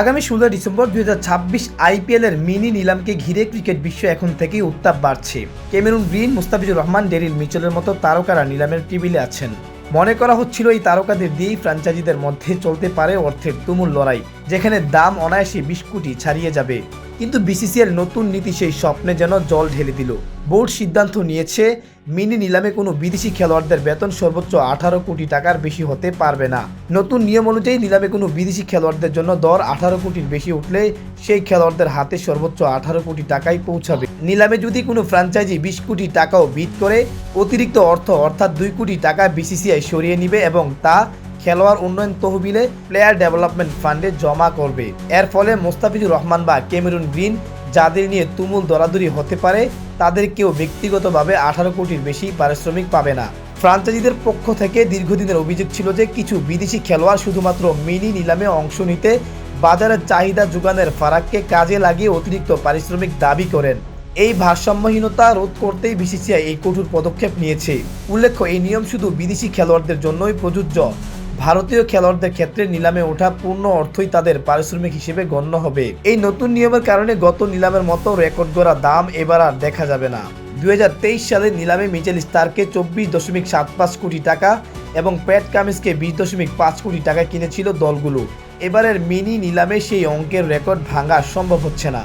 আগামী ষোলো ডিসেম্বর দুই হাজার ছাব্বিশ আইপিএলের মিনি নিলামকে ঘিরে ক্রিকেট বিশ্ব এখন থেকেই উত্তাপ বাড়ছে। Cameron Green, Mustafizur Rahman, Daryl মিচেলের মতো তারকারা নিলামের টেবিলে আছেন। মনে করা হচ্ছিল এই তারকাদের দিয়েই ফ্র্যাঞ্চাইজিদের মধ্যে চলতে পারে অর্থের তুমুল লড়াই, যেখানে দাম অনায়াসে বিশ কোটি ছাড়িয়ে যাবে। কিন্তু বিসিসিআর নতুন নীতি সেই স্বপ্নে যেন জল ঢেলে দিল। বোর্ড সিদ্ধান্ত নিয়েছে, মিনি নিলামে কোনো বিদেশি খেলোয়াড়দের বেতন সর্বোচ্চ আঠারো কোটি টাকার বেশি হতে পারবে না। নতুন নিয়ম অনুযায়ী নিলামে কোনো বিদেশি খেলোয়াড়দের জন্য দর আঠারো কোটির বেশি উঠলে সেই খেলোয়াড়দের হাতে সর্বোচ্চ আঠারো কোটি টাকাই পৌঁছাবে। নিলামে যদি কোনো ফ্র্যাঞ্চাইজি বিশ কোটি টাকাও বিট করে, অতিরিক্ত অর্থ অর্থাৎ দুই কোটি টাকা বিসিসিআই সরিয়ে নিবে এবং তা খেলোয়াড় উন্নয়ন তহবিলে প্লেয়ার ডেভেলপমেন্ট ফান্ডে জমা করবে। এর ফলে মোস্তাফিজুর রহমান বা ক্যামেরুন গ্রিন যাদের নিয়ে তুমুল দরাদরি হতে পারে, তাদের কেউ ব্যক্তিগতভাবে আঠারো কোটির বেশি পারিশ্রমিক পাবে না। ফ্রাঞ্চাইজিদের পক্ষ থেকে দীর্ঘদিনের অভিযোগ ছিল যে কিছু বিদেশি খেলোয়াড় শুধুমাত্র মিনি নিলামে অংশ নিতে বাজারের চাহিদা যোগানের ফারাককে কাজে লাগিয়ে অতিরিক্ত পারিশ্রমিক দাবি করেন। এই ভারসাম্যহীনতা রোধ করতেই বিসিসিআই এই কঠোর পদক্ষেপ নিয়েছে। উল্লেখ্য, এই নিয়ম শুধু বিদেশি খেলোয়াড়দের জন্যই প্রযোজ্য ভারতীয় খেলোয়াড়দের ক্ষেত্রে নিলামে ওঠা পূর্ণ অর্থই তাদের পারিশ্রমিক হিসেবে গণ্য হবে। এই নতুন নিয়মের কারণে গত নিলামের মতো রেকর্ড গড়া দাম এবার আর দেখা যাবে না। দুই সালে নিলামে মিচেল স্টারকে চব্বিশ দশমিক সাত পাঁচ কোটি টাকা এবং প্যাট কামিজকে বিশ দশমিক পাঁচ কোটি টাকা কিনেছিল দলগুলো। এবারের মিনি নিলামে সেই অঙ্কের রেকর্ড ভাঙা সম্ভব হচ্ছে না।